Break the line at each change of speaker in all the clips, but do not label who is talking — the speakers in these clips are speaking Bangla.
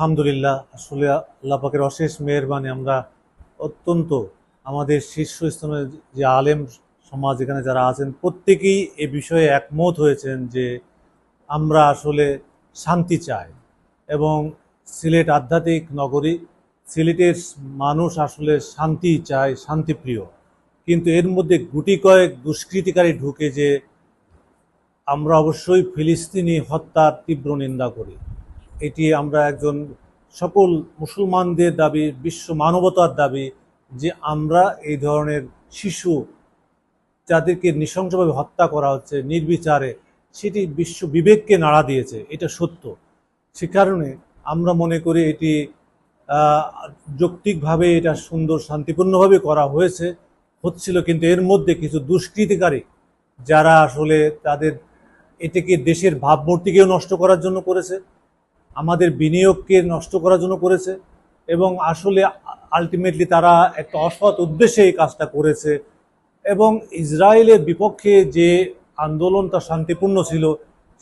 আলহামদুলিল্লাহ, আসলে আল্লাহ পাকের অশেষ মেহরবানি, আমরা অত্যন্ত আমাদের শীর্ষস্থানের যে আলেম সমাজ এখানে যারা আছেন, প্রত্যেকেই এ বিষয়ে একমত হয়েছেন যে আমরা আসলে শান্তি চাই। এবং সিলেট আধ্যাত্মিক নগরী, সিলেটের মানুষ আসলে শান্তি চায়, শান্তিপ্রিয়। কিন্তু এর মধ্যে গুটি কয়েক দুষ্কৃতিকারী ঢুকে যে আমরা অবশ্যই ফিলিস্তিনি হত্যার তীব্র নিন্দা করি। এটি আমরা একজন সকল মুসলমানদের দাবি, বিশ্ব মানবতার দাবি যে আমরা এই ধরনের শিশু যাদেরকে নৃশংসভাবে হত্যা করা হচ্ছে নির্বিচারে, সেটি বিশ্ব বিবেককে নাড়া দিয়েছে, এটা সত্য। সে কারণে আমরা মনে করি এটি যৌক্তিকভাবে এটা সুন্দর, শান্তিপূর্ণভাবে করা হয়েছে, হচ্ছিল কিন্তু এর মধ্যে কিছু দুষ্কৃতিকারী যারা আসলে তাদের এটিকে দেশের ভাবমূর্তিকেও নষ্ট করার জন্য করেছে। আমাদের বিনিয়োগকে নষ্ট করার জন্য করেছে এবং আসলে আলটিমেটলি তারা একটা অসৎ উদ্দেশ্যে এই কাজটা করেছে এবং ইসরায়েলের বিপক্ষে যে আন্দোলনটা শান্তিপূর্ণ ছিল,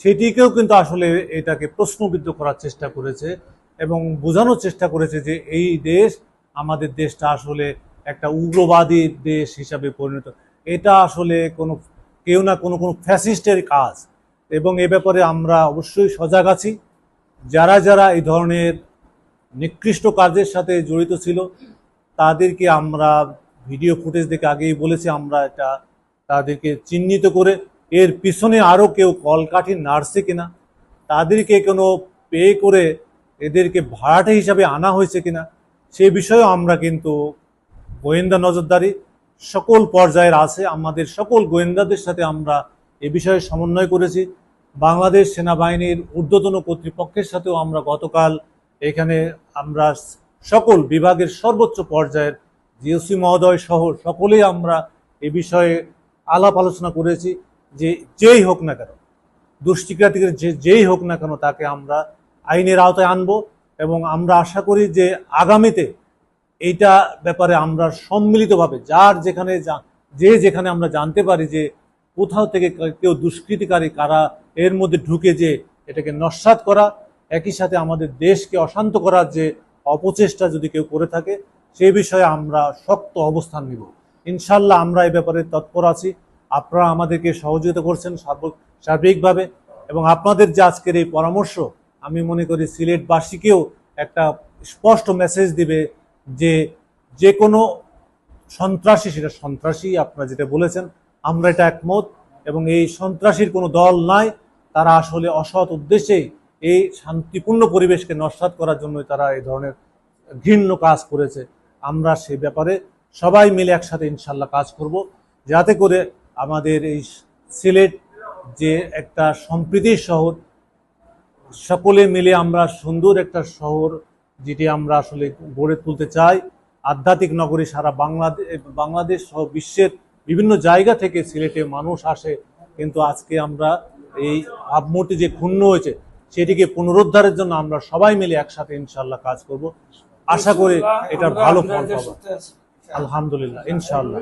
সেটিকেও কিন্তু আসলে এটাকে প্রশ্নবিদ্ধ করার চেষ্টা করেছে এবং বোঝানোর চেষ্টা করেছে যে এই দেশ, আমাদের দেশটা আসলে একটা উগ্রবাদী দেশ হিসাবে পরিণত। এটা আসলে কোনো, কেউ না কোনো কোনো ফ্যাসিস্টের কাজ। এবং এ ব্যাপারে আমরা অবশ্যই সজাগ আছি। যারা যারা এই ধরনের নিকৃষ্ট কাজের সাথে জড়িত ছিল, তাদেরকে আমরা ভিডিও ফুটেজ দেখে আগেই বলেছি, আমরা এটা তাদেরকে চিহ্নিত করে, এর পিছনে আরও কেউ কলকাঠি নাড়ছে কিনা, তাদেরকে কোনো পে করে এদেরকে ভাড়াটে হিসাবে আনা হয়েছে কিনা, সে বিষয়েও আমরা কিন্তু গোয়েন্দা নজরদারি সকল পর্যায়ের আছে। আমাদের সকল গোয়েন্দাদের সাথে আমরা এ বিষয়ে সমন্বয় করেছি। বাংলাদেশ সেনাবাহিনীর ঊর্ধ্বতন কর্তৃপক্ষের সাথেও আমরা গতকাল এখানে আমরা সকল বিভাগের সর্বোচ্চ পর্যায়ের জিওসি মহোদয় সহ সকলেই আমরা এ বিষয়ে আলাপ আলোচনা করেছি যে যেই হোক না কেন, দুষ্কৃতিকারীদের যে যেই হোক না কেন তাকে আমরা আইনের আওতায় আনব এবং আমরা আশা করি যে আগামীতে এইটা ব্যাপারে আমরা সম্মিলিতভাবে যার যেখানে যে যেখানে আমরা জানতে পারি যে কোথাও থেকে কেউ দুষ্কৃতিকারী কারা এর মধ্যে ঢুকে যে এটাকে নস্বাত করা, একই সাথে আমাদের দেশকে অশান্ত করার যে অপচেষ্টা যদি কেউ করে থাকে, সে বিষয়ে আমরা শক্ত অবস্থান নিব। ইনশাল্লাহ আমরা এই ব্যাপারে তৎপর আছি। আপনারা আমাদেরকে সহযোগিতা করছেন সার্ব- সার্বিকভাবে এবং আপনাদের যে আজকের এই পরামর্শ, আমি মনে করি সিলেটবাসীকেও একটা স্পষ্ট মেসেজ দিবে যে যে কোনো সন্ত্রাসী, সেটা সন্ত্রাসী, আপনারা যেটা বলেছেন, আমরা এটা একমত এবং এই সন্ত্রাসীর কোনো দল নাই। তারা আসলে অসৎ উদ্দেশ্যেই এই শান্তিপূর্ণ পরিবেশকে নস্বাত করার জন্য তারা এই ধরনের ঘৃণ্য কাজ করেছে। আমরা সে ব্যাপারে সবাই মিলে একসাথে ইনশাল্লাহ কাজ করব। যাতে করে আমাদের এই সিলেট যে একটা সম্প্রীতির শহর, সকলে মিলে আমরা সুন্দর একটা শহর যেটি আমরা আসলে গড়ে তুলতে চাই। আধ্যাত্মিক নগরী সারা বাংলাদেশ বাংলাদেশ সহ বিশ্বের বিভিন্ন জায়গা থেকে সিলেটে মানুষ আসে। কিন্তু আজকে আমরা এই ভাবমূর্তি যে ক্ষুণ্ণ হয়েছে, সেটিকে পুনরুদ্ধারের জন্য আমরা সবাই মিলে একসাথে ইনশাল্লাহ কাজ করব। আশা করি এটা ভালো ফল পাবো। আলহামদুলিল্লাহ ইনশাল্লাহ